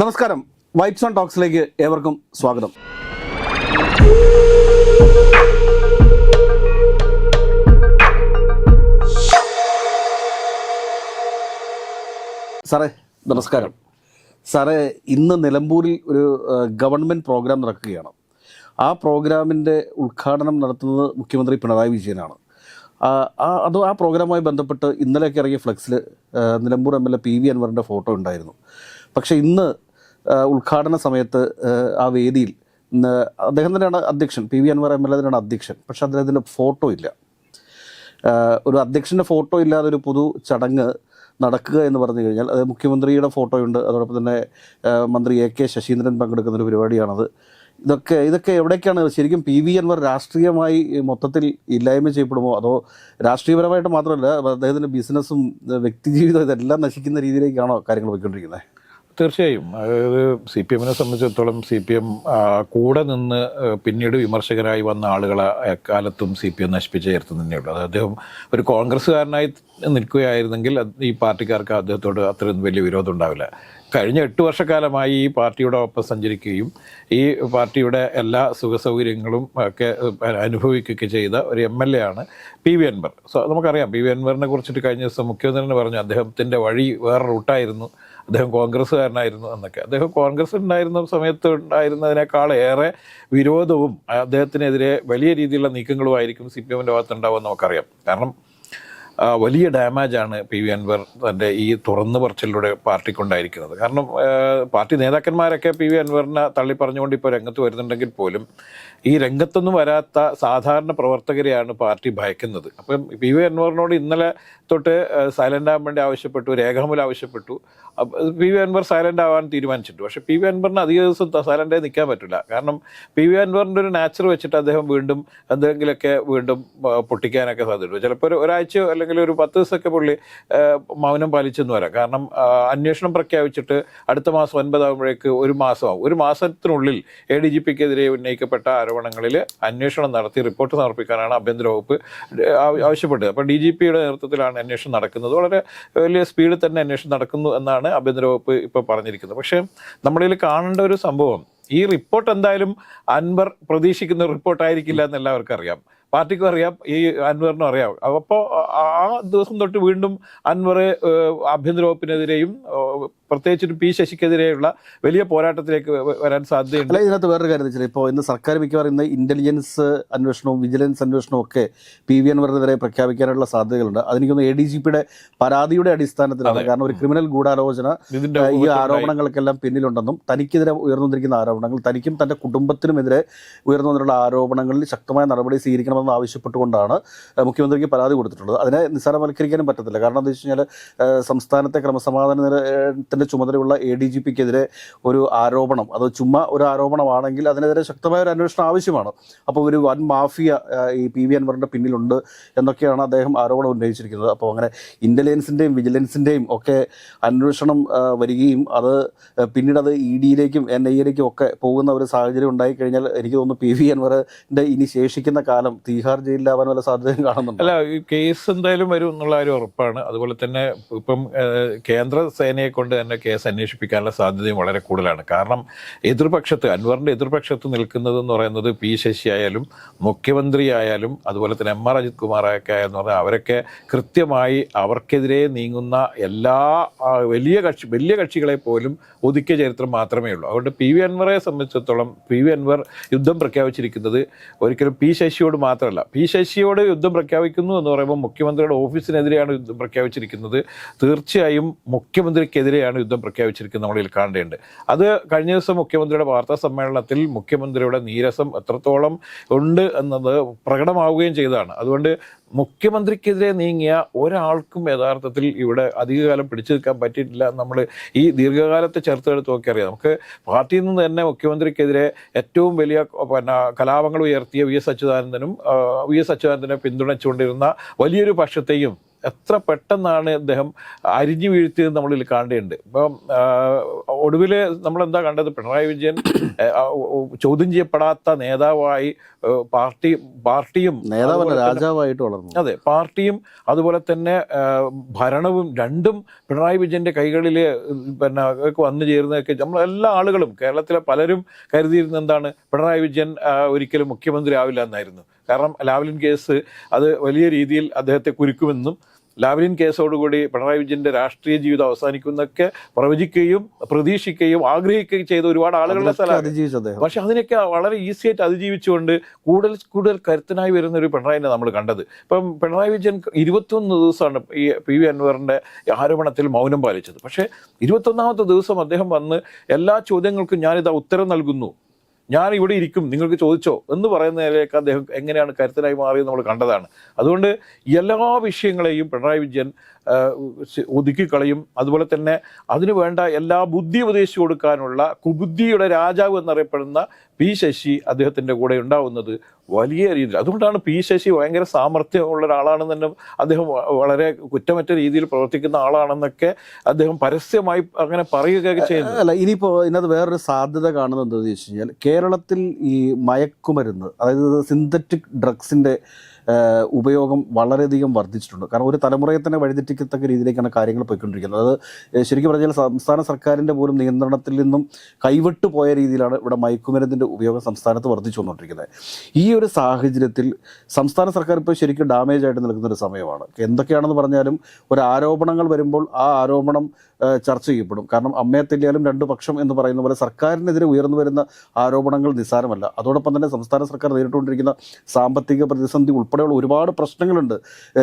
നമസ്കാരം. Vibes on ടോക്സിലേക്ക് ഏവർക്കും സ്വാഗതം. സാറേ നമസ്കാരം. സാറേ ഇന്ന് നിലമ്പൂരിൽ ഒരു ഗവൺമെന്റ് പ്രോഗ്രാം നടക്കുകയാണ്. ആ പ്രോഗ്രാമിന്റെ ഉദ്ഘാടനം നടത്തുന്നത് മുഖ്യമന്ത്രി പിണറായി വിജയനാണ്. അത് ആ പ്രോഗ്രാമുമായി ബന്ധപ്പെട്ട് ഇന്നലെയൊക്കെ ഇറങ്ങിയ ഫ്ലെക്സിൽ Nilambur M L A P V അൻവറിന്റെ ഫോട്ടോ ഉണ്ടായിരുന്നു. പക്ഷേ ഇന്ന് ഉദ്ഘാടന സമയത്ത് ആ, വേദിയിൽ അദ്ദേഹം തന്നെയാണ് അധ്യക്ഷൻ. P V Anvar M L A തന്നെയാണ് അധ്യക്ഷൻ. പക്ഷേ അദ്ദേഹത്തിന്റെ ഫോട്ടോ ഇല്ല. ഒരു അധ്യക്ഷന്റെ ഫോട്ടോ ഇല്ലാതെ ഒരു പൊതു ചടങ്ങ് നടക്കുക എന്ന് പറഞ്ഞു കഴിഞ്ഞാൽ അത് മുഖ്യമന്ത്രിയുടെ ഫോട്ടോയുണ്ട്. അതോടൊപ്പം തന്നെ മന്ത്രി എ കെ ശശീന്ദ്രൻ പങ്കെടുക്കുന്ന ഒരു പരിപാടിയാണത്. ഇതൊക്കെ ഇതൊക്കെ എവിടേക്കാണ് ശരിക്കും പി വി അൻവർ രാഷ്ട്രീയമായി മൊത്തത്തിൽ ഇല്ലായ്മ ചെയ്യപ്പെടുമോ? അതോ രാഷ്ട്രീയപരമായിട്ട് മാത്രമല്ല അദ്ദേഹത്തിന്റെ ബിസിനസ്സും വ്യക്തിജീവിതം ഇതെല്ലാം നശിക്കുന്ന രീതിയിലേക്കാണോ കാര്യങ്ങൾ പോയിക്കൊണ്ടിരിക്കുന്നത്? തീർച്ചയായും. അതായത് സി പി എമ്മിനെ സംബന്ധിച്ചിടത്തോളം സി പി എം കൂടെ നിന്ന് പിന്നീട് വിമർശകരായി വന്ന ആളുകളെ എക്കാലത്തും സി പി എം നശിപ്പിച്ച് ചേർത്ത് തന്നെയുള്ളൂ അത് അദ്ദേഹം ഒരു കോൺഗ്രസ്സുകാരനായി നിൽക്കുകയായിരുന്നെങ്കിൽ ഈ പാർട്ടിക്കാർക്ക് അദ്ദേഹത്തോട് അത്രയും വലിയ വിരോധം ഉണ്ടാവില്ല. കഴിഞ്ഞ എട്ട് വർഷക്കാലമായി ഈ പാർട്ടിയുടെ ഒപ്പം സഞ്ചരിക്കുകയും ഈ പാർട്ടിയുടെ എല്ലാ സുഖസൗകര്യങ്ങളും ഒക്കെ അനുഭവിക്കുകയൊക്കെ ചെയ്ത ഒരു എം എൽ എ ആണ് പി വി അൻവർ. സോ നമുക്കറിയാം പി വി അൻവറിനെ കുറിച്ചിട്ട് കഴിഞ്ഞ ദിവസം മുഖ്യമന്ത്രി പറഞ്ഞു അദ്ദേഹത്തിന്റെ വഴി വേറെ റൂട്ടായിരുന്നു. അദ്ദേഹം കോൺഗ്രസ്സുകാരനായിരുന്നു എന്നൊക്കെ. അദ്ദേഹം കോൺഗ്രസ് ഉണ്ടായിരുന്ന സമയത്ത് ഉണ്ടായിരുന്നതിനേക്കാൾ ഏറെ വിരോധവും അദ്ദേഹത്തിനെതിരെ വലിയ രീതിയിലുള്ള നീക്കങ്ങളുമായിരിക്കും സി പി എമ്മിന്റെ ഭാഗത്ത് ഉണ്ടാവുമെന്ന് നമുക്കറിയാം. കാരണം വലിയ ഡാമേജാണ് പി വി അൻവർ തന്റെ ഈ തുറന്നു പറച്ചിലൂടെ പാർട്ടിക്കുണ്ടായിരിക്കുന്നത്. കാരണം പാർട്ടി നേതാക്കന്മാരൊക്കെ പി വി അൻവറിനെ തള്ളി പറഞ്ഞുകൊണ്ട് ഇപ്പോൾ രംഗത്ത് വരുന്നുണ്ടെങ്കിൽ പോലും ഈ രംഗത്തൊന്നും വരാത്ത സാധാരണ പ്രവർത്തകരെയാണ് പാർട്ടി ഭയക്കുന്നത്. അപ്പം പി വി അൻവറിനോട് ഇന്നലെ തൊട്ട് സൈലന്റ് ആകാൻ വേണ്ടി ആവശ്യപ്പെട്ടു രേഖാമൂലം ആവശ്യപ്പെട്ടു. പി വി അൻവർ സൈലന്റ് ആവാൻ തീരുമാനിച്ചിട്ടു പക്ഷേ പി വി അൻവറിന് അധിക ദിവസം സൈലന്റായി നിൽക്കാൻ പറ്റില്ല. കാരണം പി വി അൻവറിന്റെ ഒരു നാച്ചർ വെച്ചിട്ട് അദ്ദേഹം വീണ്ടും എന്തെങ്കിലുമൊക്കെ വീണ്ടും പൊട്ടിക്കാനൊക്കെ സാധ്യതയുണ്ട്. ചിലപ്പോൾ ഒരു ഒരാഴ്ചയോ അല്ലെങ്കിൽ ഒരു പത്ത് ദിവസമൊക്കെ പുള്ളി മൗനം പാലിച്ചെന്ന് വരാം. കാരണം അന്വേഷണം പ്രഖ്യാപിച്ചിട്ട് അടുത്ത മാസം ഒൻപതാകുമ്പോഴേക്ക് ഒരു മാസമാവും. ഒരു മാസത്തിനുള്ളിൽ എ ഡി ജി പിക്കെതിരെ ഉന്നയിക്കപ്പെട്ട ആരോപണങ്ങളിൽ അന്വേഷണം നടത്തി റിപ്പോർട്ട് സമർപ്പിക്കാനാണ് ആഭ്യന്തര വകുപ്പ് ആവശ്യപ്പെട്ടത്. അപ്പോൾ ഡി ജി പിയുടെ നേതൃത്വത്തിലാണ് അന്വേഷണം നടക്കുന്നത്. വളരെ വലിയ സ്പീഡിൽ തന്നെ അന്വേഷണം നടക്കുന്നു എന്നാണ് ആഭ്യന്തര വകുപ്പ് ഇപ്പോൾ പറഞ്ഞിരിക്കുന്നത്. പക്ഷേ നമ്മളിൽ കാണേണ്ട ഒരു സംഭവം ഈ റിപ്പോർട്ട് എന്തായാലും അൻവർ പ്രതീക്ഷിക്കുന്ന റിപ്പോർട്ടായിരിക്കില്ല എന്ന് എല്ലാവർക്കും അറിയാം. പാർട്ടിക്കും അറിയാം ഈ അൻവറിനും അറിയാം. അപ്പോൾ ആ ദിവസം തൊട്ട് വീണ്ടും അൻവർ ആഭ്യന്തരവകുപ്പിനെതിരെയും ആഭ്യന്തര വകുപ്പിനെതിരെയും ഏഹ്, ഒരു പി ശശിക്കെതിരെയുള്ള വലിയ പോരാട്ടത്തിലേക്ക് വരാൻ സാധ്യതയുണ്ട്. അല്ല ഇതിനകത്ത് വേറൊരു കാര്യം വെച്ചാൽ ഇപ്പോൾ ഇന്ന് സർക്കാർ മിക്കവാറും ഇന്ന് ഇന്റലിജൻസ് അന്വേഷണവും വിജിലൻസ് അന്വേഷണവും ഒക്കെ പി വി അൻവറിനെതിരെ പ്രഖ്യാപിക്കാനുള്ള സാധ്യതകളുണ്ട്. അതെനിക്കൊന്ന് എ ഡി ജി പിയുടെ പരാതിയുടെ അടിസ്ഥാനത്തിലാണ്. കാരണം ഒരു ക്രിമിനൽ ഗൂഢാലോചന ഈ ആരോപണങ്ങൾക്കെല്ലാം പിന്നിലുണ്ടെന്നും തനിക്കെതിരെ ഉയർന്നുവന്നിരിക്കുന്ന ആരോപണങ്ങൾ തനിക്കും തന്റെ കുടുംബത്തിനുമെതിരെ ഉയർന്നു വന്നിട്ടുള്ള ആരോപണങ്ങളിൽ ശക്തമായ നടപടി സ്വീകരിക്കണമെന്ന് ആവശ്യപ്പെട്ടുകൊണ്ടാണ് മുഖ്യമന്ത്രിക്ക് പരാതി കൊടുത്തിട്ടുള്ളത്. അതിനെ നിസ്സാരവൽക്കരിക്കാനും പറ്റത്തില്ല. കാരണം എന്താ വെച്ച് കഴിഞ്ഞാൽ സംസ്ഥാനത്തെ ക്രമസമാധാന നിലയത്തിന്റെ ചുമതലയുള്ള എ ഡി ജി പിക്കെതിരെ ഒരു ആരോപണം. അത് ചുമ്മാ ഒരു ആരോപണമാണെങ്കിൽ അതിനെതിരെ ശക്തമായ ഒരു അന്വേഷണം ആവശ്യമാണ്. അപ്പോൾ ഒരു വൻ മാഫിയ ഈ പി വി അൻവറിന്റെ പിന്നിലുണ്ട് എന്നൊക്കെയാണ് അദ്ദേഹം ആരോപണം ഉന്നയിച്ചിരിക്കുന്നത്. അപ്പോൾ അങ്ങനെ ഇന്റലിജൻസിന്റെയും വിജിലൻസിന്റെയും ഒക്കെ അന്വേഷണം വരികയും അത് പിന്നീട് അത് ഇ ഡിയിലേക്കും എൻ ഐ എയിലേക്കും ഒക്കെ പോകുന്ന ഒരു സാഹചര്യം ഉണ്ടായിക്കഴിഞ്ഞാൽ എനിക്ക് തോന്നുന്നു പി വി അൻവറിന്റെ ഇനി ശേഷിക്കുന്ന കാലം തീഹാർ ജയിലിലാവാൻ വല്ല സാധ്യതയും കാണുന്നുണ്ട്? അല്ല ഈ കേസ് എന്തായാലും വരും എന്നുള്ള ഒരു ഉറപ്പാണ്. അതുപോലെ തന്നെ ഇപ്പം കേന്ദ്ര സേനയെ കൊണ്ട് തന്നെ കേസ് അന്വേഷിപ്പിക്കാനുള്ള സാധ്യതയും വളരെ കൂടുതലാണ്. കാരണം എതിർപക്ഷത്ത് അൻവറിന്റെ എതിർപക്ഷത്ത് നിൽക്കുന്നത് എന്ന് പറയുന്നത് പി ശശി ആയാലും മുഖ്യമന്ത്രി ആയാലും അതുപോലെ തന്നെ എം ആർ അജിത് കുമാറൊക്കെ ആയെന്ന് പറഞ്ഞാൽ അവരൊക്കെ കൃത്യമായി അവർക്കെതിരെ നീങ്ങുന്ന എല്ലാ വലിയ കക്ഷി വലിയ കക്ഷികളെ പോലും ഒതുക്കിയ ചരിത്രം മാത്രമേ ഉള്ളൂ. അതുകൊണ്ട് പി വി അൻവറെ സംബന്ധിച്ചിടത്തോളം പി വി അൻവർ യുദ്ധം പ്രഖ്യാപിച്ചിരിക്കുന്നത് ഒരിക്കലും പി ശശിയോട് മാത്രമല്ല. പി ശശിയോട് യുദ്ധം പ്രഖ്യാപിക്കുന്നു എന്ന് പറയുമ്പോൾ മുഖ്യമന്ത്രിയുടെ ഓഫീസിനെതിരെയാണ് യുദ്ധം പ്രഖ്യാപിച്ചിരിക്കുന്നത്. തീർച്ചയായും മുഖ്യമന്ത്രിക്കെതിരെയാണ് യുദ്ധം പ്രഖ്യാപിച്ചിരിക്കുന്നത് നമ്മളിൽ കാണേണ്ടത് അത് കഴിഞ്ഞ ദിവസം മുഖ്യമന്ത്രിയുടെ വാർത്താ സമ്മേളനത്തിൽ മുഖ്യമന്ത്രിയുടെ നീരസം എത്രത്തോളം ഉണ്ട് എന്നത് പ്രകടമാവുകയും ചെയ്തതാണ്. അതുകൊണ്ട് മുഖ്യമന്ത്രിക്കെതിരെ നീങ്ങിയ ഒരാൾക്കും യഥാർത്ഥത്തിൽ ഇവിടെ അധികകാലം പിടിച്ചു നിൽക്കാൻ പറ്റിയിട്ടില്ല നമ്മൾ ഈ ദീർഘകാലത്തെ ചേർത്തെടുത്ത് നോക്കിയറിയാം. നമുക്ക് പാർട്ടിയിൽ നിന്ന് തന്നെ മുഖ്യമന്ത്രിക്കെതിരെ ഏറ്റവും വലിയ പിന്നെ കലാപങ്ങൾ ഉയർത്തിയ വി എസ് അച്യുതാനന്ദനും വി എസ് അച്യുതാനന്ദനെ പിന്തുണച്ചുകൊണ്ടിരുന്ന വലിയൊരു പക്ഷത്തെയും എത്ര പെട്ടെന്നാണ് അദ്ദേഹം അരിഞ്ഞു വീഴ്ത്തിയത് നമ്മളിൽ കാണേണ്ടതുണ്ട്. ഇപ്പം ഒടുവിൽ നമ്മളെന്താ കണ്ടത്? പിണറായി വിജയൻ ചോദ്യം ചെയ്യപ്പെടാത്ത നേതാവായി പാർട്ടി പാർട്ടിയും നേതാവല്ല രാജാവായിട്ട് വളർന്നു. അതെ പാർട്ടിയും അതുപോലെ തന്നെ ഭരണവും രണ്ടും പിണറായി വിജയന്റെ കൈകളിൽ പിന്നെ വന്നു ചേരുന്നതൊക്കെ നമ്മൾ എല്ലാ ആളുകളും കേരളത്തിലെ പലരും കരുതിയിരുന്ന എന്താണ്? പിണറായി വിജയൻ ഒരിക്കലും മുഖ്യമന്ത്രി ആവില്ല എന്നായിരുന്നു. കാരണം ലാവ്ലിൻ കേസ് അത് വലിയ രീതിയിൽ അദ്ദേഹത്തെ കുരുക്കുമെന്നും ലാവ്ലിൻ കേസോടുകൂടി പിണറായി വിജയന്റെ രാഷ്ട്രീയ ജീവിതം അവസാനിക്കുന്നൊക്കെ പ്രവചിക്കുകയും പ്രതീക്ഷിക്കുകയും ആഗ്രഹിക്കുകയും ചെയ്ത ഒരുപാട് ആളുകളുടെ സ്ഥലം സ്ഥലമാണ്. പക്ഷെ അതിനൊക്കെ വളരെ ഈസി ആയിട്ട് അതിജീവിച്ചുകൊണ്ട് കൂടുതൽ കൂടുതൽ കരുത്തനായി വരുന്ന ഒരു പിണറായിനെ നമ്മൾ കണ്ടത്. ഇപ്പം പിണറായി വിജയൻ ഇരുപത്തൊന്ന് ദിവസമാണ് ഈ പി വി അൻവറിന്റെ ആരോപണത്തിൽ മൗനം പാലിച്ചത്. പക്ഷേ ഇരുപത്തൊന്നാമത്തെ ദിവസം അദ്ദേഹം വന്ന് എല്ലാ ചോദ്യങ്ങൾക്കും ഞാനിതാ ഉത്തരം നൽകുന്നു. ഞാൻ ഇവിടെ ഇരിക്കും നിങ്ങൾക്ക് ചോദിച്ചോ എന്ന് പറയുന്നതിലേക്ക് അദ്ദേഹം എങ്ങനെയാണ് കരുത്തനായി മാറിയത് നമ്മൾ കണ്ടതാണ്. അതുകൊണ്ട് എല്ലാ വിഷയങ്ങളെയും പിണറായി വിജയൻ ഒതുക്കിക്കളയും. അതുപോലെ തന്നെ അതിനു വേണ്ട എല്ലാ ബുദ്ധി ഉപദേശിച്ചു കൊടുക്കാനുള്ള കുബുദ്ധിയുടെ രാജാവ് എന്നറിയപ്പെടുന്ന പി ശശി അദ്ദേഹത്തിന്റെ കൂടെ ഉണ്ടാവുന്നത് വലിയ രീതിയിൽ. അതുകൊണ്ടാണ് പി ശശി ഭയങ്കര സാമർഥ്യമുള്ള ഒരാളാണെന്ന് തന്നെ അദ്ദേഹം വളരെ കുറ്റമറ്റ രീതിയിൽ പ്രവർത്തിക്കുന്ന ആളാണെന്നൊക്കെ അദ്ദേഹം പരസ്യമായി അങ്ങനെ പറയുകയൊക്കെ ചെയ്യുന്നത്. അല്ല ഇനിയിപ്പോൾ ഇതിനകത്ത് വേറൊരു സാധ്യത കാണുന്നത് എന്താണെന്ന് വെച്ച് കഴിഞ്ഞാൽ കേരളത്തിൽ ഈ മയക്കുമരുന്ന് അതായത് സിന്തറ്റിക് ഡ്രഗ്സിന്റെ ഏഹ്, ഉപയോഗം വളരെയധികം വർദ്ധിച്ചിട്ടുണ്ട്. കാരണം ഒരു തലമുറയെ തന്നെ വഴിതെറ്റിക്കത്തക്ക രീതിയിലേക്കാണ് കാര്യങ്ങൾ പോയിക്കൊണ്ടിരിക്കുന്നത്. അത് ശരിക്കും പറഞ്ഞാൽ സംസ്ഥാന സർക്കാരിന്റെ പോലും നിയന്ത്രണത്തിൽ നിന്നും കൈവിട്ടു പോയ രീതിയിലാണ് ഇവിടെ മയക്കുമരുന്നിന്റെ ഉപയോഗം സംസ്ഥാനത്ത് വർദ്ധിച്ചു വന്നുകൊണ്ടിരിക്കുന്നത് ഈ ഒരു സാഹചര്യത്തിൽ സംസ്ഥാന സർക്കാർ ഇപ്പോൾ ശരിക്കും ഡാമേജ് ആയിട്ട് നിൽക്കുന്ന ഒരു സമയമാണ്. എന്തൊക്കെയാണെന്ന് പറഞ്ഞാലും ഒരു ആരോപണങ്ങൾ വരുമ്പോൾ ആ ആരോപണം ചർച്ച ചെയ്യപ്പെടും. കാരണം അമ്മയെ തെല്ലിയാലും രണ്ടു പക്ഷം എന്ന് പറയുന്ന പോലെ സർക്കാരിനെതിരെ ഉയർന്നു വരുന്ന ആരോപണങ്ങൾ നിസ്സാരമല്ല. അതോടൊപ്പം തന്നെ സംസ്ഥാന സർക്കാർ നേരിട്ടുകൊണ്ടിരിക്കുന്ന സാമ്പത്തിക പ്രതിസന്ധി ഉൾപ്പെടെയുള്ള ഒരുപാട് പ്രശ്നങ്ങളുണ്ട്.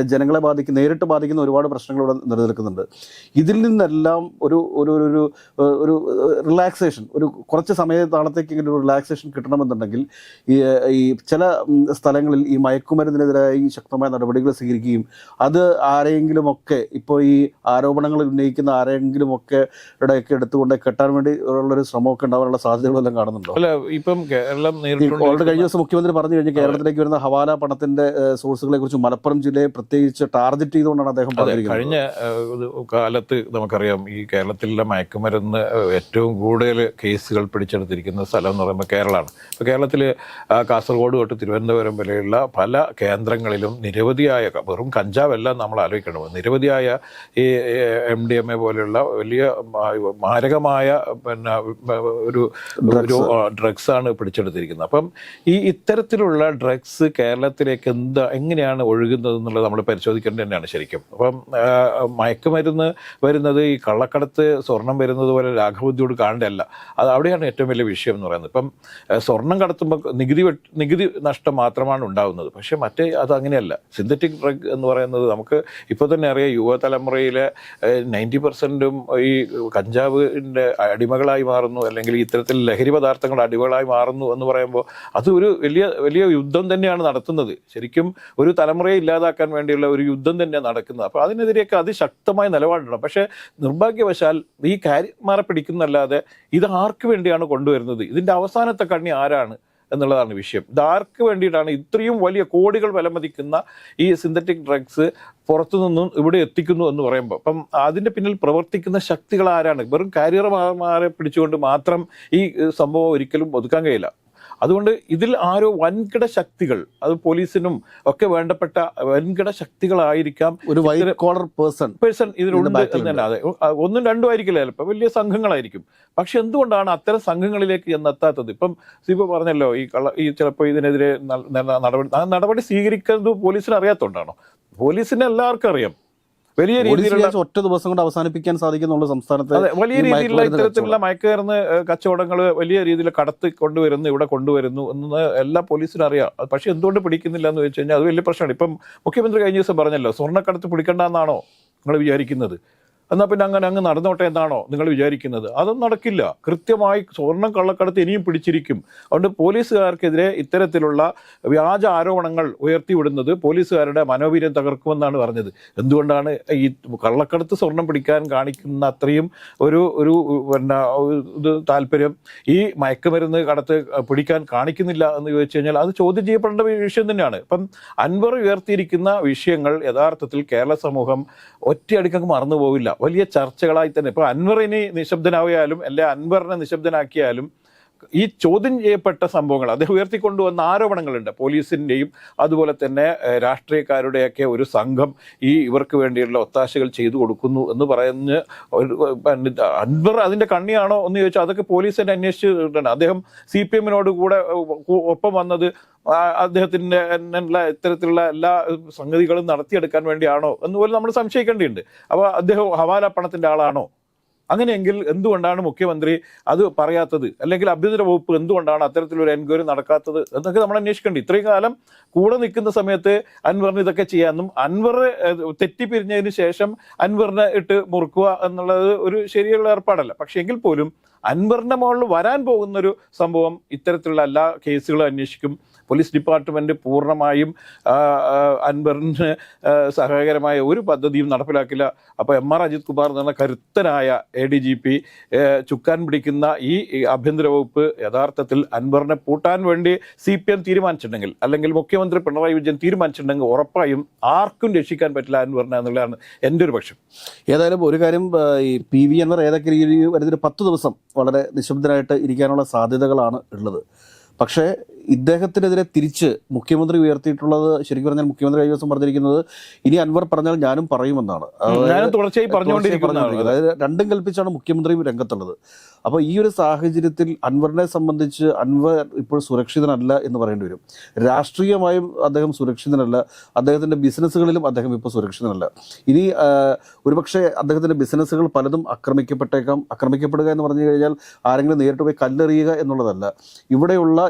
ജനങ്ങളെ ബാധിക്കുന്ന നേരിട്ട് ബാധിക്കുന്ന ഒരുപാട് പ്രശ്നങ്ങൾ ഇവിടെ നിലനിൽക്കുന്നുണ്ട്. ഇതിൽ നിന്നെല്ലാം ഒരു ഒരു ഒരു- ഒരു റിലാക്സേഷൻ ഒരു കുറച്ച് സമയ ഇങ്ങനെ ഒരു റിലാക്സേഷൻ കിട്ടണമെന്നുണ്ടെങ്കിൽ ഈ ചില സ്ഥലങ്ങളിൽ ഈ മയക്കുമരുന്നിനെതിരായി ശക്തമായ നടപടികൾ സ്വീകരിക്കുകയും അത് ആരെങ്കിലുമൊക്കെ ഇപ്പോൾ ഈ ആരോപണങ്ങൾ ഉന്നയിക്കുന്ന ആരെങ്കിലുമൊക്കെ ഇടയൊക്കെ എടുത്തുകൊണ്ട് കെട്ടാൻ വേണ്ടി ഉള്ളൊരു ശ്രമമൊക്കെ ഉണ്ടാവാനുള്ള സാധ്യതകളെല്ലാം കാണുന്നുണ്ടോ? അല്ല ഇപ്പം കേരളം കഴിഞ്ഞ ദിവസം മുഖ്യമന്ത്രി പറഞ്ഞു കഴിഞ്ഞാൽ കേരളത്തിലേക്ക് വരുന്ന ഹവാല പണത്തിന്റെ സോഴ്സുകളെ കുറിച്ച് മലപ്പുറം ജില്ലയെ പ്രത്യേകിച്ച് ടാർഗറ്റ് ചെയ്തുകൊണ്ടാണ് അദ്ദേഹം പറഞ്ഞത് കഴിഞ്ഞ കാലത്ത് നമുക്കറിയാം ഈ കേരളത്തിലെ മയക്കുമരുന്ന് ഏറ്റവും കൂടുതൽ കേസുകൾ പിടിച്ചെടുത്തിരിക്കുന്ന സ്ഥലം എന്ന് പറയുമ്പോൾ കേരളമാണ് ഇപ്പോൾ കേരളത്തിൽ കാസർഗോഡ് തൊട്ട് തിരുവനന്തപുരം വരെയുള്ള പല കേന്ദ്രങ്ങളിലും നിരവധിയായ വെറും കഞ്ചാവെല്ലാം നമ്മൾ ആലോചിക്കണം നിരവധിയായ ഈ എം ഡി എം എ പോലെയുള്ള വലിയ മാരകമായ പിന്നെ ഒരു ഡ്രഗ്സാണ് ഡ്രഗ്സ് ആണ് പിടിച്ചെടുത്തിരിക്കുന്നത്. അപ്പം ഈ ഇത്തരത്തിലുള്ള ഡ്രഗ്സ് കേരളത്തിലേക്ക് എന്താ എങ്ങനെയാണ് ഒഴുകുന്നത് എന്നുള്ളത് നമ്മൾ പരിശോധിക്കേണ്ടത് തന്നെയാണ് ശരിക്കും. അപ്പം മയക്കുമരുന്ന് വരുന്നത് ഈ കള്ളക്കടത്ത് സ്വർണം വരുന്നത് പോലെ രാഘവബുദ്ധിയോട് കാണേണ്ടതല്ല. അത് അവിടെയാണ് ഏറ്റവും വലിയ വിഷയം എന്ന് പറയുന്നത്. ഇപ്പം സ്വർണം കടത്തുമ്പോൾ നികുതി നികുതി നഷ്ടം മാത്രമാണ് ഉണ്ടാകുന്നത് പക്ഷേ മറ്റേ അത് അങ്ങനെയല്ല. സിന്തറ്റിക് ഡ്രഗ് എന്ന് പറയുന്നത് നമുക്ക് ഇപ്പോൾ തന്നെ അറിയാം യുവതലമുറയിലെ നയന്റി പെർസെന്റും ഈ കഞ്ചാവിന്റെ അടിമകളായി മാറുന്നു. അല്ലെങ്കിൽ ഇത്തരത്തിൽ ലഹരി പദാർത്ഥങ്ങളുടെ അടിമകളായി മാറുന്നു എന്ന് പറയുമ്പോൾ അത് ഒരു വലിയ വലിയ യുദ്ധം തന്നെയാണ് നടത്തുന്നത്. ശരിക്കും ഒരു തലമുറയെ ഇല്ലാതാക്കാൻ വേണ്ടിയുള്ള ഒരു യുദ്ധം തന്നെ നടക്കുന്നത്. അപ്പോൾ അതിനെതിരെയൊക്കെ അതിശക്തമായ നിലപാടുണ്ടാകും പക്ഷേ നിർഭാഗ്യവശാൽ ഈ കാര്യമാരെ പിടിക്കുന്നല്ലാതെ ഇത് ആർക്ക് വേണ്ടിയാണ് കൊണ്ടുവരുന്നത്? ഇതിന്റെ അവസാനത്തെ കണ്ണി ആരാണ് എന്നുള്ളതാണ് വിഷയം. ഇതാർക്ക് വേണ്ടിയിട്ടാണ് ഇത്രയും വലിയ കോടികൾ വിലമതിക്കുന്ന ഈ സിന്തറ്റിക് ഡ്രഗ്സ് പുറത്തു നിന്നും ഇവിടെ എത്തിക്കുന്നു എന്ന് പറയുമ്പോൾ? അപ്പം അതിന്റെ പിന്നിൽ പ്രവർത്തിക്കുന്ന ശക്തികൾ ആരാണ്? വെറും കാരിയർമാരെ പിടിച്ചുകൊണ്ട് മാത്രം ഈ സംഭവം ഒരിക്കലും ഒതുക്കാൻ കഴിയില്ല. അതുകൊണ്ട് ഇതിൽ ആരോ വൻകിട ശക്തികൾ അത് പോലീസിനും ഒക്കെ വേണ്ടപ്പെട്ട വൻകിട ശക്തികളായിരിക്കാം ഒരു വൈറ്റ് കോളർ പേഴ്സൺ പേഴ്സൺ ഇതിലുണ്ട് തന്നെ. അതെ. ഒന്നും രണ്ടും ആയിരിക്കില്ല ചിലപ്പോൾ. വലിയ സംഘങ്ങളായിരിക്കും. പക്ഷെ എന്തുകൊണ്ടാണ് അത്തരം സംഘങ്ങളിലേക്ക് എന്നെത്താത്തത് ഇപ്പം സിബു പറഞ്ഞല്ലോ ഈ കള്ള ഈ ചിലപ്പോൾ ഇതിനെതിരെ നടപടി നടപടി സ്വീകരിക്കുന്നത് പോലീസിന് അറിയാത്തതുകൊണ്ടാണോ പോലീസിന് എല്ലാവർക്കും അറിയാം. വലിയ രീതിയിലുള്ള ഒറ്റ ദിവസം കൊണ്ട് അവസാനിപ്പിക്കാൻ സാധിക്കുന്നുള്ള സംസ്ഥാനത്ത് വലിയ രീതിയിലുള്ള ഇത്തരത്തിലുള്ള മയക്കുമരുന്ന് കച്ചവടങ്ങൾ വലിയ രീതിയിൽ കടത്തി കൊണ്ടുവരുന്നു ഇവിടെ കൊണ്ടുവരുന്നു എന്ന് എല്ലാ പോലീസിനും അറിയാം. പക്ഷെ എന്തുകൊണ്ട് പിടിക്കുന്നില്ല എന്ന് വെച്ച് കഴിഞ്ഞാൽ അത് വലിയ പ്രശ്നമാണ്. ഇപ്പം മുഖ്യമന്ത്രി കഴിഞ്ഞ ദിവസം പറഞ്ഞല്ലോ സ്വർണക്കടത്ത് പിടിക്കണ്ടെന്നാണോ നിങ്ങൾ വിചാരിക്കുന്നത്? എന്നാൽ പിന്നെ അങ്ങനെ അങ്ങ് നടന്നോട്ടെ എന്നാണോ നിങ്ങൾ വിചാരിക്കുന്നത്? അതൊന്നും നടക്കില്ല. കൃത്യമായി സ്വർണം കള്ളക്കടത്ത് ഇനിയും പിടിച്ചിരിക്കും. അതുകൊണ്ട് പോലീസുകാർക്കെതിരെ ഇത്തരത്തിലുള്ള വ്യാജ ആരോപണങ്ങൾ ഉയർത്തിവിടുന്നത് പോലീസുകാരുടെ മനോവീര്യം തകർക്കുമെന്നാണ് പറഞ്ഞത്. എന്തുകൊണ്ടാണ് ഈ കള്ളക്കടത്ത് സ്വർണം പിടിക്കാൻ കാണിക്കുന്ന അത്രയും ഒരു ഒരു പിന്നെ ഇത് താല്പര്യം ഈ മയക്കുമരുന്ന് കടത്ത് പിടിക്കാൻ കാണിക്കുന്നില്ല എന്ന് ചോദിച്ചു കഴിഞ്ഞാൽ അത് ചോദ്യം ചെയ്യപ്പെടേണ്ട വിഷയം തന്നെയാണ്. ഇപ്പം അൻവർ ഉയർത്തിയിരിക്കുന്ന വിഷയങ്ങൾ യഥാർത്ഥത്തിൽ കേരള സമൂഹം ഒറ്റയടിക്കങ്ങ് മറന്നു പോവില്ല വലിയ ചർച്ചകളായി തന്നെ. ഇപ്പോൾ അൻവറിനെ നിശബ്ദനാവിയാലും അല്ലെ അൻവറിനെ നിശബ്ദനാക്കിയാലും ഈ ചോദ്യം ചെയ്യപ്പെട്ട സംഭവങ്ങൾ അദ്ദേഹം ഉയർത്തിക്കൊണ്ടുവന്ന ആരോപണങ്ങളുണ്ട്. പോലീസിന്റെയും അതുപോലെ തന്നെ രാഷ്ട്രീയക്കാരുടെയൊക്കെ ഒരു സംഘം ഈ ഇവർക്ക് വേണ്ടിയുള്ള ഒത്താശകൾ ചെയ്തു കൊടുക്കുന്നു എന്ന് പറയുന്ന ഒരു അൻവർ അതിന്റെ കണ്ണിയാണോ എന്ന് ചോദിച്ചാൽ അതൊക്കെ പോലീസ് തന്നെ അന്വേഷിച്ചിട്ടുണ്ട്. അദ്ദേഹം സി പി എമ്മിനോട് കൂടെ ഒപ്പം വന്നത് അദ്ദേഹത്തിന്റെ ഇത്തരത്തിലുള്ള എല്ലാ സംഗതികളും നടത്തിയെടുക്കാൻ വേണ്ടിയാണോ എന്ന് പോലും നമ്മൾ സംശയിക്കേണ്ടിയുണ്ട്. അപ്പോൾ അദ്ദേഹം ഹവാല പണത്തിന്റെ ആളാണോ? അങ്ങനെയെങ്കിൽ എന്തുകൊണ്ടാണ് മുഖ്യമന്ത്രി അത് പറയാത്തത്? അല്ലെങ്കിൽ ആഭ്യന്തര വകുപ്പ് എന്തുകൊണ്ടാണ് അത്തരത്തിലൊരു എൻക്വയറി നടക്കാത്തത് എന്നൊക്കെ നമ്മൾ അന്വേഷിക്കേണ്ടി. ഇത്രയും കാലം കൂടെ നിൽക്കുന്ന സമയത്ത് അൻവറിന് ഇതൊക്കെ ചെയ്യാമെന്നും അൻവർ തെറ്റി തെറ്റിപ്പിരിഞ്ഞതിന് ശേഷം അൻവറിനെ ഇട്ട് മുറുക്കുക എന്നുള്ളത് ഒരു ശരിയുള്ള ഏർപ്പാടല്ല. പക്ഷേ എങ്കിൽ പോലും അൻവറിന്റെ മുകളിൽ വരാൻ പോകുന്നൊരു സംഭവം ഇത്തരത്തിലുള്ള എല്ലാ കേസുകളും അന്വേഷിക്കും. പോലീസ് ഡിപ്പാർട്ട്മെന്റ് പൂർണമായും അൻവറിന് സഹായകരമായ ഒരു പദ്ധതിയും നടപ്പിലാക്കില്ല. അപ്പോൾ എം ആർ അജിത് കുമാർ എന്ന കരുത്തനായ എ ഡി ജി പി ചുക്കാൻ പിടിക്കുന്ന ഈ ആഭ്യന്തര വകുപ്പ് യഥാർത്ഥത്തിൽ അൻവറിനെ പൂട്ടാൻ വേണ്ടി സി പി എം തീരുമാനിച്ചിട്ടുണ്ടെങ്കിൽ അല്ലെങ്കിൽ മുഖ്യമന്ത്രി പിണറായി വിജയൻ തീരുമാനിച്ചിട്ടുണ്ടെങ്കിൽ ഉറപ്പായും ആർക്കും രക്ഷിക്കാൻ പറ്റില്ല അൻവറിനെ എന്നുള്ളതാണ് എന്റെ ഒരു പക്ഷം. ഏതായാലും ഒരു കാര്യം ഈ പി വി അൻവർ ഏതൊക്കെ രീതിയിൽ വരുന്നൊരു പത്ത് ദിവസം വളരെ നിശബ്ദനായിട്ട് ഇരിക്കാനുള്ള സാധ്യതകളാണ് ഉള്ളത്. പക്ഷേ ഇദ്ദേഹത്തിനെതിരെ തിരിച്ച് മുഖ്യമന്ത്രി ഉയർത്തിയിട്ടുള്ളത് ശരിക്കും പറഞ്ഞാൽ മുഖ്യമന്ത്രി കഴിഞ്ഞ ദിവസം പറഞ്ഞിരിക്കുന്നത് ഇനി അൻവർ പറഞ്ഞാൽ ഞാനും പറയുമെന്നാണ്. തുടർച്ചയായി പറഞ്ഞുകൊണ്ടിരിക്കുന്നത്. അതായത് രണ്ടും കൽപ്പിച്ചാണ് മുഖ്യമന്ത്രിയും രംഗത്തുള്ളത്. അപ്പോൾ ഈ ഒരു സാഹചര്യത്തിൽ അൻവറിനെ സംബന്ധിച്ച് അൻവർ ഇപ്പോൾ സുരക്ഷിതനല്ല എന്ന് പറയേണ്ടി വരും. രാഷ്ട്രീയമായും അദ്ദേഹം സുരക്ഷിതനല്ല. അദ്ദേഹത്തിന്റെ ബിസിനസ്സുകളിലും അദ്ദേഹം ഇപ്പോൾ സുരക്ഷിതനല്ല. ഇനി ഒരുപക്ഷെ അദ്ദേഹത്തിന്റെ ബിസിനസ്സുകൾ പലതും ആക്രമിക്കപ്പെട്ടേക്കാം. ആക്രമിക്കപ്പെടുക എന്ന് പറഞ്ഞു കഴിഞ്ഞാൽ ആരെങ്കിലും നേരിട്ട് പോയി കല്ലെറിയുക എന്നുള്ളതല്ല. ഇവിടെയുള്ള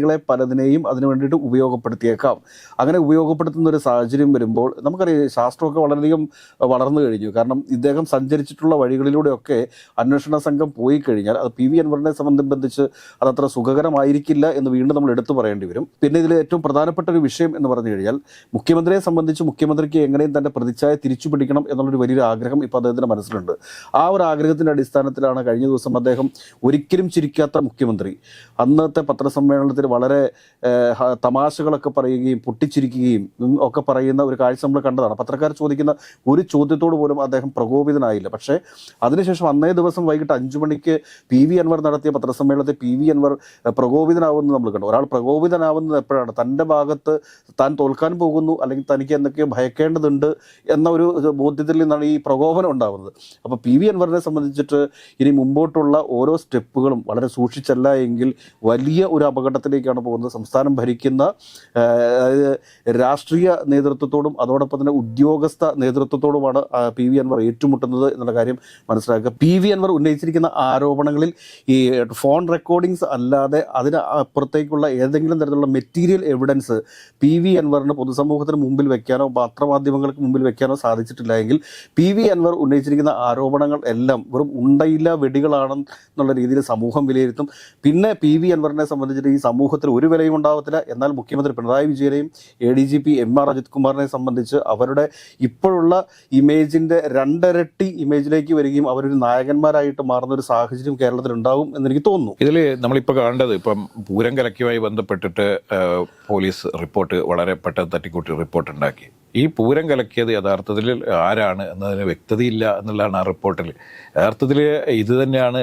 ഏജൻസികളെ പലതിനെയും അതിനു വേണ്ടിയിട്ട് ഉപയോഗപ്പെടുത്തിയേക്കാം. അങ്ങനെ ഉപയോഗപ്പെടുത്തുന്ന ഒരു സാഹചര്യം വരുമ്പോൾ നമുക്കറിയാം ശാസ്ത്രമൊക്കെ വളരെയധികം വളർന്നു കഴിഞ്ഞു. കാരണം ഇദ്ദേഹം സഞ്ചരിച്ചിട്ടുള്ള വഴികളിലൂടെയൊക്കെ അന്വേഷണ സംഘം പോയി കഴിഞ്ഞാൽ അത് പി വി അൻവറിനെ സംബന്ധിച്ച് അതത്ര സുഖകരമായിരിക്കില്ല എന്ന് വീണ്ടും നമ്മൾ എടുത്തു പറയേണ്ടി വരും. പിന്നെ ഇതിൽ ഏറ്റവും പ്രധാനപ്പെട്ട ഒരു വിഷയം എന്ന് പറഞ്ഞു കഴിഞ്ഞാൽ മുഖ്യമന്ത്രിയെ സംബന്ധിച്ച് മുഖ്യമന്ത്രിക്ക് എങ്ങനെയും തന്റെ പ്രതിച്ഛായ തിരിച്ചു പിടിക്കണം എന്നുള്ളൊരു വലിയൊരു ആഗ്രഹം ഇപ്പോൾ അദ്ദേഹത്തിന്റെ മനസ്സിലുണ്ട്. ആ ഒരു ആഗ്രഹത്തിന്റെ അടിസ്ഥാനത്തിലാണ് കഴിഞ്ഞ ദിവസം അദ്ദേഹം ഒരിക്കലും ചിരിക്കാത്ത മുഖ്യമന്ത്രി. അന്നത്തെ പത്രസമ്മേളനത്തിൽ വളരെ തമാശകളൊക്കെ പറയുകയും പൊട്ടിച്ചിരിക്കുകയും ഒക്കെ പറയുന്ന ഒരു കാഴ്ച നമ്മൾ കണ്ടതാണ്. പത്രക്കാർ ചോദിക്കുന്ന ഒരു ചോദ്യത്തോട് പോലും അദ്ദേഹം പ്രകോപിതനായില്ല. പക്ഷേ അതിനുശേഷം അന്നേ ദിവസം വൈകിട്ട് അഞ്ചു മണിക്ക് പി വി അൻവർ നടത്തിയ പത്രസമ്മേളനത്തിൽ പി വി അൻവർ പ്രകോപിതനാവുന്നത് നമ്മൾ കണ്ടു. ഒരാൾ പ്രകോപിതനാവുന്നത് എപ്പോഴാണ്? തന്റെ ഭാഗത്ത് താൻ തോൽക്കാൻ പോകുന്നു അല്ലെങ്കിൽ തനിക്ക് എന്തൊക്കെയോ ഭയക്കേണ്ടതുണ്ട് എന്ന ഒരു ബോധ്യത്തിൽ നിന്നാണ് ഈ പ്രകോപനം ഉണ്ടാവുന്നത്. അപ്പോൾ പി വി അൻവറിനെ സംബന്ധിച്ചിട്ട് ഇനി മുമ്പോട്ടുള്ള ഓരോ സ്റ്റെപ്പുകളും വളരെ സൂക്ഷിച്ചല്ല എങ്കിൽ വലിയ ഒരു അപകടത്തിലേക്കാണ് പോകുന്നത്. സംസ്ഥാനം ഭരിക്കുന്ന അതായത് രാഷ്ട്രീയ നേതൃത്വത്തോടും അതോടൊപ്പം തന്നെ ഉദ്യോഗസ്ഥ നേതൃത്വത്തോടുമാണ് പി വി അൻവർ ഏറ്റുമുട്ടുന്നത് എന്നുള്ള കാര്യം മനസ്സിലാക്കുക. പി വി അൻവർ ഉന്നയിച്ചിരിക്കുന്ന ആരോപണങ്ങളിൽ ഈ ഫോൺ റെക്കോർഡിങ്സ് അല്ലാതെ അതിന് അപ്പുറത്തേക്കുള്ള ഏതെങ്കിലും തരത്തിലുള്ള മെറ്റീരിയൽ എവിഡൻസ് പി വി അൻവറിന് പൊതുസമൂഹത്തിന് മുമ്പിൽ വെക്കാനോ പത്രമാധ്യമങ്ങൾക്ക് മുമ്പിൽ വെക്കാനോ സാധിച്ചിട്ടില്ല എങ്കിൽ പി വി അൻവർ ഉന്നയിച്ചിരിക്കുന്ന ആരോപണങ്ങൾ എല്ലാം വെറും ഉണ്ടയില്ല വെടികളാണെന്നുള്ള രീതിയിൽ സമൂഹം വിലയിരുത്തും. പിന്നെ പി വി അൻവറിനെ സംബന്ധിച്ചിട്ട് ഈ സമൂഹത്തിൽ ഒരു വിലയും ഉണ്ടാവത്തില്ല. എന്നാൽ മുഖ്യമന്ത്രി Pinarayi വിജയനെയും A D G P M R Ajith കുമാറിനെ സംബന്ധിച്ച് അവരുടെ ഇപ്പോഴുള്ള ഇമേജിന്റെ രണ്ടരട്ടി ഇമേജിലേക്ക് വരികയും അവരൊരു നായകന്മാരായിട്ട് മാറുന്ന ഒരു സാഹചര്യം കേരളത്തിൽ ഉണ്ടാവും എന്നെനിക്ക് തോന്നുന്നു. ഇതിൽ നമ്മളിപ്പോൾ കാണേണ്ടത് ഇപ്പം പൂരം കലക്കിയുമായി ബന്ധപ്പെട്ടിട്ട് പോലീസ് റിപ്പോർട്ട് വളരെ പെട്ടെന്ന് തട്ടിക്കൂട്ടി റിപ്പോർട്ട് ഉണ്ടാക്കി. ഈ പൂരം കലക്കിയത് യഥാർത്ഥത്തിൽ ആരാണ് എന്നതിന് വ്യക്തതയില്ല എന്നുള്ളതാണ് ആ റിപ്പോർട്ടിൽ. യഥാർത്ഥത്തിൽ ഇത് തന്നെയാണ്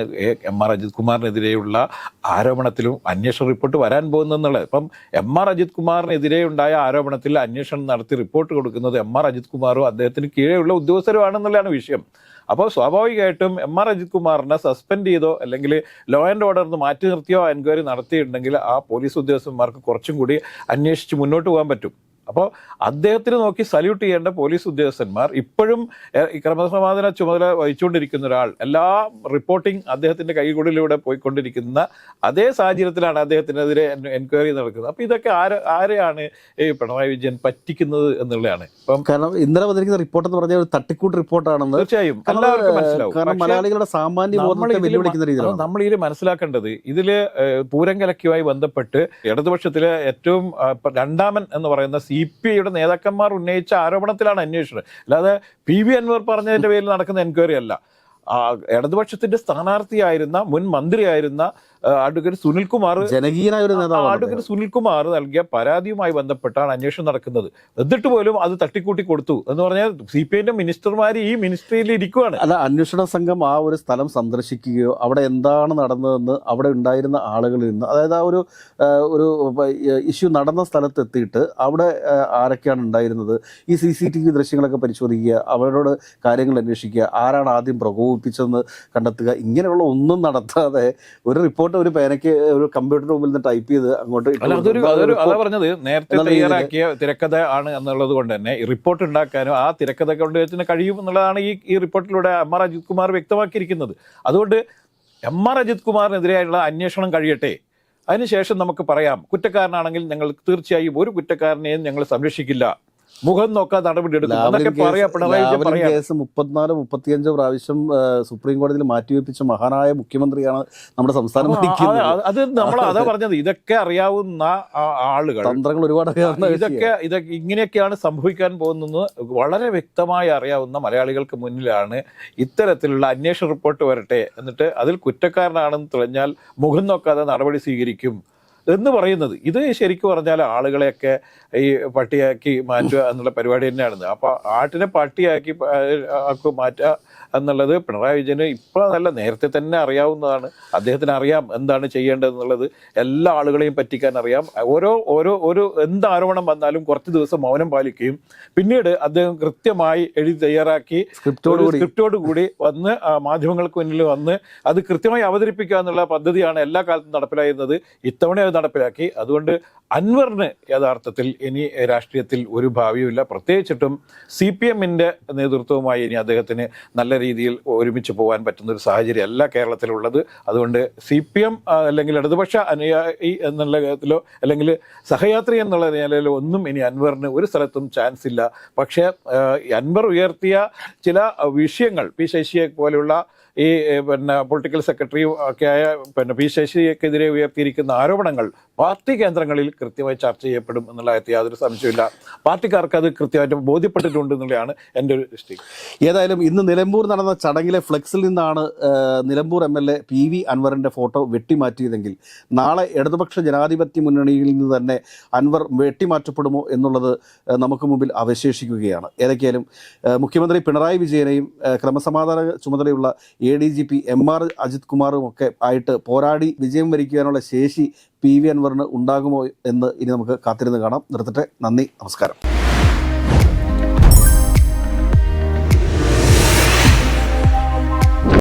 എം ആർ അജിത് കുമാറിനെതിരെയുള്ള ആരോപണത്തിലും അന്വേഷണ റിപ്പോർട്ട് വരാൻ പോകുന്നതെന്നുള്ളത്. ഇപ്പം എം ആർ അജിത് കുമാറിനെതിരെ ഉണ്ടായ ആരോപണത്തിൽ അന്വേഷണം നടത്തി റിപ്പോർട്ട് കൊടുക്കുന്നത് എം ആർ അജിത് കുമാറും അദ്ദേഹത്തിന് കീഴെയുള്ള ഉദ്യോഗസ്ഥരുമാണെന്നുള്ളതാണ് വിഷയം. അപ്പോൾ സ്വാഭാവികമായിട്ടും എം ആർ അജിത് കുമാറിനെ സസ്പെൻഡ് ചെയ്തോ അല്ലെങ്കിൽ ലോ ആൻഡ് ഓർഡറിന്ന് മാറ്റി നിർത്തിയോ എൻക്വയറി നടത്തിയിട്ടുണ്ടെങ്കിൽ ആ പോലീസ് ഉദ്യോഗസ്ഥന്മാർക്ക് കുറച്ചും കൂടി അന്വേഷിച്ച് മുന്നോട്ട് പോകാൻ പറ്റും. അപ്പോൾ അദ്ദേഹത്തിന് നോക്കി സല്യൂട്ട് ചെയ്യേണ്ട പോലീസ് ഉദ്യോഗസ്ഥന്മാർ ഇപ്പോഴും ക്രമസമാധാന ചുമതല വഹിച്ചുകൊണ്ടിരിക്കുന്ന ഒരാൾ എല്ലാ റിപ്പോർട്ടിംഗ് അദ്ദേഹത്തിന്റെ കൈകളിലൂടെ പോയിക്കൊണ്ടിരിക്കുന്ന അതേ സാഹചര്യത്തിലാണ് അദ്ദേഹത്തിനെതിരെ എൻക്വയറി നടക്കുന്നത്. അപ്പോൾ ഇതൊക്കെ ആര് ആരെയാണ് ഈ പിണറായി വിജയൻ പറ്റിക്കുന്നത് എന്നുള്ളതാണ്. ഇപ്പം കാരണം ഇന്നലെ വന്നിരിക്കുന്ന റിപ്പോർട്ട് എന്ന് പറഞ്ഞാൽ ഒരു തട്ടിക്കൂട്ട് റിപ്പോർട്ടാണെന്ന് തീർച്ചയായും. എല്ലാവർക്കും മനസ്സിലാവും. കാരണം മലയാളികളുടെ സാമാന്യ വെല്ലുവിളിക്കുന്ന രീതിയിലാണ്. നമ്മൾ ഇതിൽ മനസ്സിലാക്കേണ്ടത് ഇതിൽ പൂരം കലക്കിയുമായി ബന്ധപ്പെട്ട് ഇടതുപക്ഷത്തിലെ ഏറ്റവും രണ്ടാമൻ എന്ന് പറയുന്ന സി പി ഐയുടെ നേതാക്കന്മാർ ഉന്നയിച്ച ആരോപണത്തിലാണ് അന്വേഷണം. അല്ലാതെ പി വി അൻവർ പറഞ്ഞതിന്റെ പേരിൽ നടക്കുന്ന എൻക്വയറി അല്ല. ഇടതുപക്ഷത്തിന്റെ സ്ഥാനാർത്ഥിയായിരുന്ന മുൻ മന്ത്രിയായിരുന്ന അഡ്വക്കേറ്റ് സുനിൽകുമാർ ജനകീയനായ ഒരു നേതാവ് അഡ്വക്കേറ്റ് സുനിൽകുമാർ നൽകിയ പരാതിയുമായി ബന്ധപ്പെട്ടാണ് അന്വേഷണം നടക്കുന്നത്. എന്നിട്ട് പോലും അത് തട്ടിക്കൂട്ടി കൊടുത്തു എന്ന് പറഞ്ഞാൽ സി പി ഐന്റെ മിനിസ്റ്റർമാർ ഈ മിനിസ്ട്രിയിൽ ഇരിക്കുകയാണ് അല്ല അന്വേഷണ സംഘം ആ ഒരു സ്ഥലം സന്ദർശിക്കുകയോ അവിടെ എന്താണ് നടന്നതെന്ന് അവിടെ ഉണ്ടായിരുന്ന ആളുകളിൽ നിന്ന് അതായത് ആ ഒരു ഒരു ഇഷ്യൂ നടന്ന സ്ഥലത്ത് എത്തിയിട്ട് അവിടെ ആരൊക്കെയാണ് ഉണ്ടായിരുന്നത്? ഈ സി സി ടി വി ദൃശ്യങ്ങളൊക്കെ പരിശോധിക്കുക അവരോട് കാര്യങ്ങൾ അന്വേഷിക്കുക ആരാണ് ആദ്യം പ്രകോപിപ്പിച്ചതെന്ന് കണ്ടെത്തുക ഇങ്ങനെയുള്ള ഒന്നും നടത്താതെ ഒരു റിപ്പോർട്ട് ഒരു പേനയ്ക്ക് ഒരു കമ്പ്യൂട്ടർ റൂമിൽ നിന്ന് ടൈപ്പ് ചെയ്ത് അങ്ങോട്ട് പറഞ്ഞത്. നേരത്തെ തയ്യാറാക്കിയ തിരക്കഥ ആണ് എന്നുള്ളത് കൊണ്ട് തന്നെ ഈ റിപ്പോർട്ട് ഉണ്ടാക്കാനും ആ തിരക്കഥ കൊണ്ട് തന്നെ കഴിയും എന്നുള്ളതാണ് ഈ ഈ റിപ്പോർട്ടിലൂടെ എം ആർ അജിത് കുമാർ വ്യക്തമാക്കിയിരിക്കുന്നത്. അതുകൊണ്ട് എം ആർ അജിത് കുമാറിനെതിരെയുള്ള അന്വേഷണം കഴിയട്ടെ. അതിനുശേഷം നമുക്ക് പറയാം. കുറ്റക്കാരനാണെങ്കിൽ ഞങ്ങൾ തീർച്ചയായും ഒരു കുറ്റക്കാരനെയും ഞങ്ങൾ സംരക്ഷിക്കില്ല. മുഖം നോക്കാൻ നടപടിയെടുക്കും പറയാം കേസ് പിണറായി വിജയൻ ലാവ്ലിൻ പറയാം. കേസ് മുപ്പത്തിനാല് മുപ്പത്തിയഞ്ച് പ്രാവശ്യം സുപ്രീം കോടതിയിൽ മാറ്റിവെപ്പിച്ച മഹാനായ മുഖ്യമന്ത്രിയാണ് നമ്മുടെ സംസ്ഥാനം അത് അത് നമ്മൾ അതാ പറഞ്ഞത്. ഇതൊക്കെ അറിയാവുന്ന ആളുകൾ തന്ത്രങ്ങൾ ഒരുപാട് അറിയാവുന്ന ഇതൊക്കെ ഇതൊക്കെ ഇങ്ങനെയൊക്കെയാണ് സംഭവിക്കാൻ പോകുന്നത്. വളരെ വ്യക്തമായി അറിയാവുന്ന മലയാളികൾക്ക് മുന്നിലാണ് ഇത്തരത്തിലുള്ള അന്വേഷണ റിപ്പോർട്ട് വരട്ടെ. എന്നിട്ട് അതിൽ കുറ്റക്കാരനാണെന്ന് തെളിഞ്ഞാൽ മുഖം നോക്കാതെ നടപടി സ്വീകരിക്കും. എന്ന് പറയുന്നത്. ഇത് ശരിക്കും പറഞ്ഞാൽ ആളുകളെയൊക്കെ ഈ പട്ടിയാക്കി മാറ്റുക എന്നുള്ള പരിപാടി തന്നെയാണ് അപ്പോൾ ആട്ടിനെ പട്ടിയാക്കി മാറ്റുക എന്നുള്ളത് പിണറായി വിജയന് ഇപ്പോൾ നല്ല നേരത്തെ തന്നെ അറിയാവുന്നതാണ്. അദ്ദേഹത്തിന് അറിയാം എന്താണ് ചെയ്യേണ്ടതെന്നുള്ളത് എല്ലാ ആളുകളെയും പറ്റിക്കാൻ അറിയാം. ഓരോ ഓരോ ഒരു എന്ത് ആരോപണം വന്നാലും കുറച്ച് ദിവസം മൗനം പാലിക്കുകയും പിന്നീട് അദ്ദേഹം കൃത്യമായി എഴുതി തയ്യാറാക്കി സ്ക്രിപ്റ്റോട് കൂടി. വന്ന് മാധ്യമങ്ങൾക്ക് മുന്നിൽ വന്ന് അത് കൃത്യമായി അവതരിപ്പിക്കുക എന്നുള്ള പദ്ധതിയാണ് എല്ലാ കാലത്തും നടപ്പിലായിരുന്നത്. ഇത്തവണ അത് നടപ്പിലാക്കി. അതുകൊണ്ട് അൻവറിന് യഥാർത്ഥത്തിൽ ഇനി രാഷ്ട്രീയത്തിൽ ഒരു ഭാവിയുമില്ല. പ്രത്യേകിച്ചിട്ടും സി പി എമ്മിന്റെ നേതൃത്വവുമായി ഇനി അദ്ദേഹത്തിന് നല്ല രീതിയിൽ ഒരുമിച്ച് പോകാൻ പറ്റുന്ന ഒരു സാഹചര്യമല്ല കേരളത്തിലുള്ളത്. അതുകൊണ്ട് സി പി എം അല്ലെങ്കിൽ ഇടതുപക്ഷ അനുയായി എന്നുള്ള കാര്യത്തിലോ അല്ലെങ്കിൽ സഹയാത്രി എന്നുള്ള നിലയിലോ ഒന്നും ഇനി അൻവറിന് ഒരു സ്ഥലത്തും ചാൻസ് ഇല്ല. പക്ഷേ അൻവർ ഉയർത്തിയ ചില വിഷയങ്ങൾ പി ശശിയെ പോലെയുള്ള ഈ പിന്നെ പൊളിറ്റിക്കൽ സെക്രട്ടറി ഒക്കെ ആയ പിന്നെ പി ശശിക്കെതിരെ ഉയർത്തിയിരിക്കുന്ന ആരോപണങ്ങൾ പാർട്ടി കേന്ദ്രങ്ങളിൽ കൃത്യമായി ചർച്ച ചെയ്യപ്പെടും എന്നുള്ള കാര്യത്തിൽ യാതൊരു സംശയമില്ല പാർട്ടിക്കാർക്ക് അത് കൃത്യമായിട്ട് ബോധ്യപ്പെട്ടിട്ടുണ്ട് എന്നുള്ളതാണ് എന്റെ ഒരു ദൃഷ്ടി. ഏതായാലും ഇന്ന് നിലമ്പൂർ നടന്ന ചടങ്ങിലെ ഫ്ലെക്സിൽ നിന്നാണ് Nilambur M L A P V അൻവറിന്റെ ഫോട്ടോ വെട്ടിമാറ്റിയതെങ്കിൽ നാളെ ഇടതുപക്ഷ ജനാധിപത്യ മുന്നണിയിൽ നിന്ന് തന്നെ അൻവർ വെട്ടിമാറ്റപ്പെടുമോ എന്നുള്ളത് നമുക്ക് മുമ്പിൽ അവശേഷിക്കുകയാണ്. ഏതൊക്കെയാലും മുഖ്യമന്ത്രി പിണറായി വിജയനെയും ക്രമസമാധാന ചുമതലയുള്ള A D G P M R Ajith കുമാറും ഒക്കെ ആയിട്ട് പോരാടി വിജയം വരിക്കുവാനുള്ള ശേഷി പി വി അൻവറിന് ഉണ്ടാകുമോ എന്ന് ഇനി നമുക്ക് കാത്തിരുന്ന് കാണാം. നിർത്തട്ടെ. നന്ദി. നമസ്കാരം.